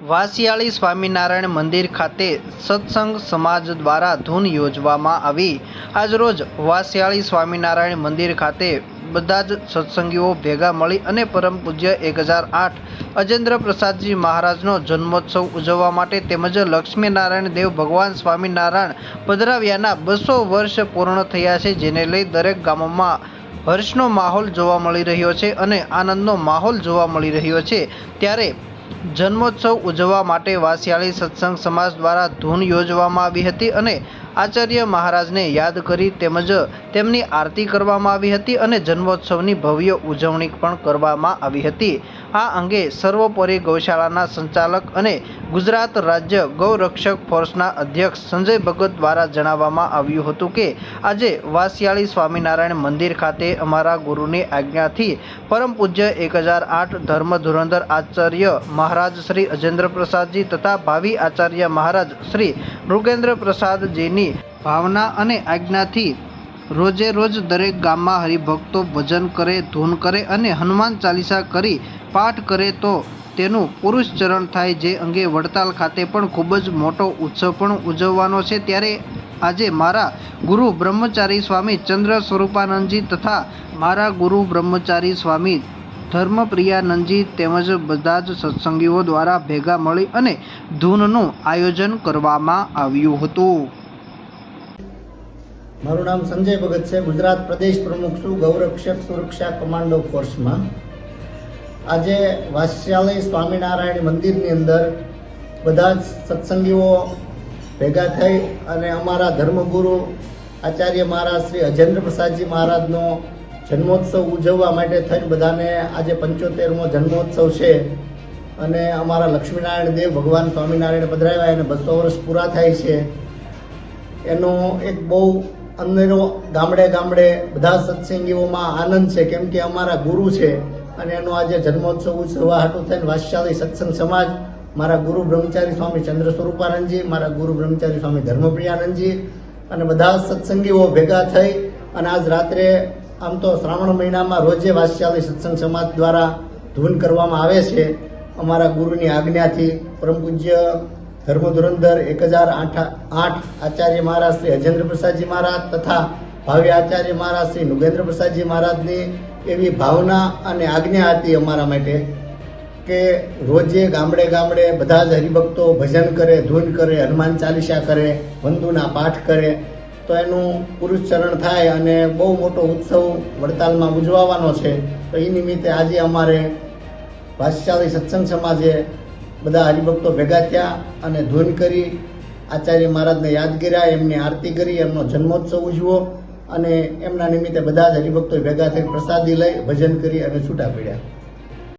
વાસિયાળી સ્વામિનારાયણ મંદિર ખાતે સત્સંગ સમાજ દ્વારા ધૂન યોજવામાં આવી. આજરોજ વાસિયાળી સ્વામિનારાયણ મંદિર ખાતે બધા જ સત્સંગીઓ ભેગા મળી અને પરમ પૂજ્ય એક હજાર આઠ અજેન્દ્ર પ્રસાદજી મહારાજનો જન્મોત્સવ ઉજવવા માટે તેમજ લક્ષ્મીનારાયણ દેવ ભગવાન સ્વામિનારાયણ પધરાવ્યાના બસો વર્ષ પૂર્ણ થયા છે, જેને લઈ દરેક ગામોમાં હર્ષનો માહોલ જોવા મળી રહ્યો છે અને આનંદનો માહોલ જોવા મળી રહ્યો છે. ત્યારે જન્મોત્સવ ઉજવવા માટે વાસિયાળી સત્સંગ સમાજ દ્વારા ધૂન યોજવામાં આવી હતી અને આચાર્ય મહારાજને યાદ કરી તેમજ તેમની આરતી કરવામાં આવી હતી અને જન્મોત્સવની ભવ્ય ઉજવણી પણ કરવામાં આવી હતી. આ અંગે સર્વોપરી ગૌશાળાના સંચાલક અને ગુજરાત રાજ્ય ગૌરક્ષક ફોર્સના અધ્યક્ષ સંજય ભગત દ્વારા જણાવવામાં આવ્યું હતું કે, આજે વાસિયાળી સ્વામિનારાયણ મંદિર ખાતે અમારા ગુરુની આજ્ઞાથી પરમ પૂજ્ય એક હજાર આઠ ધર્મ ધુરંધર આચાર્ય મહારાજ શ્રી અજેન્દ્ર પ્રસાદજી તથા ભાવિ આચાર્ય મહારાજ શ્રી મૃગેન્દ્ર પ્રસાદજીની ભાવના અને આજ્ઞાથી રોજે રોજ દરેક ગામમાં હરિભક્તો ભજન કરે, ધૂન કરે અને હનુમાન ચાલીસા કરી પાઠ કરે તો તેનું પુરુષ ચરણ થાય જે અંગે વડતાલ ખાતે પણ ખૂબ જ મોટો ઉત્સવ પણ ઉજવવાનો છે. ત્યારે આજે મારા ગુરુ બ્રહ્મચારી સ્વામી ચંદ્ર સ્વરૂપાનંદજી તથા મારા ગુરુ બ્રહ્મચારી સ્વામી ધર્મપ્રિયાનંદજી તેમજ બધા જ સત્સંગીઓ દ્વારા ભેગા મળી અને ધૂનનું આયોજન કરવામાં આવ્યું હતું. મારું નામ સંજય ભગત છે. ગુજરાત પ્રદેશ પ્રમુખ છું. ગૌરક્ષક સુરક્ષા કમાન્ડો ફોર્સમાં. આજે વાસ્યાલય સ્વામિનારાયણ મંદિરની અંદર બધા જ સત્સંગીઓ ભેગા થઈ અને અમારા ધર્મગુરુ આચાર્ય મહારાજ શ્રી અજેન્દ્ર પ્રસાદજી મહારાજનો જન્મોત્સવ ઉજવવા માટે થઈને બધાને આજે પંચોતેરમો જન્મોત્સવ છે. અને અમારા લક્ષ્મીનારાયણ દેવ ભગવાન સ્વામિનારાયણ પધરાવ્યા એને બસો વર્ષ પૂરા થાય છે. એનો એક બહુ અંદરો ગામડે ગામડે બધા સત્સંગીઓમાં આનંદ છે. કેમ કે અમારા ગુરુ છે અને એનો આજે જન્મોત્સવ હાટું થઈને વાત્સલ્ય સત્સંગ સમાજ, મારા ગુરુ બ્રહ્મચારી સ્વામી ચંદ્ર સ્વરૂપાનંદજી, મારા ગુરુ બ્રહ્મચારી સ્વામી ધર્મપ્રિયાનંદજી અને બધા સત્સંગીઓ ભેગા થઈ અને આજ રાત્રે આમ તો શ્રાવણ મહિનામાં રોજે વાત્સલ્ય સત્સંગ સમાજ દ્વારા ધૂન કરવામાં આવે છે. અમારા ગુરુની આજ્ઞાથી પરમ પૂજ્ય ધર્મ ધુરંધર એક હજાર આઠ આઠ આચાર્ય મહારાજ શ્રી અજેન્દ્ર પ્રસાદજી મહારાજ તથા ભાવ્ય આચાર્ય મહારાજ શ્રી નુગેન્દ્ર પ્રસાદજી મહારાજની એવી ભાવના અને આજ્ઞા હતી અમારા માટે કે રોજે ગામડે ગામડે બધા જ હરિભક્તો ભજન કરે, ધૂન કરે, હનુમાન ચાલીસા કરે વંદુના પાઠ કરે, તો એનું પુરુષ ચરણ થાય અને બહુ મોટો ઉત્સવ વડતાલમાં ઉજવવાનો છે. તો એ નિમિત્તે આજે અમારે વાત્સલ્ય સત્સંગ સમાજે બધા હરિભક્તો ભેગા થયા અને ધૂન કરી આચાર્ય મહારાજને યાદ કર્યા, એમની આરતી કરી, એમનો જન્મોત્સવ ઉજવો અને એમના નિમિત્તે બધા જ હરિભક્તો ભેગા થઈ પ્રસાદી લઈ, ભજન કરી અને છૂટા પડ્યા.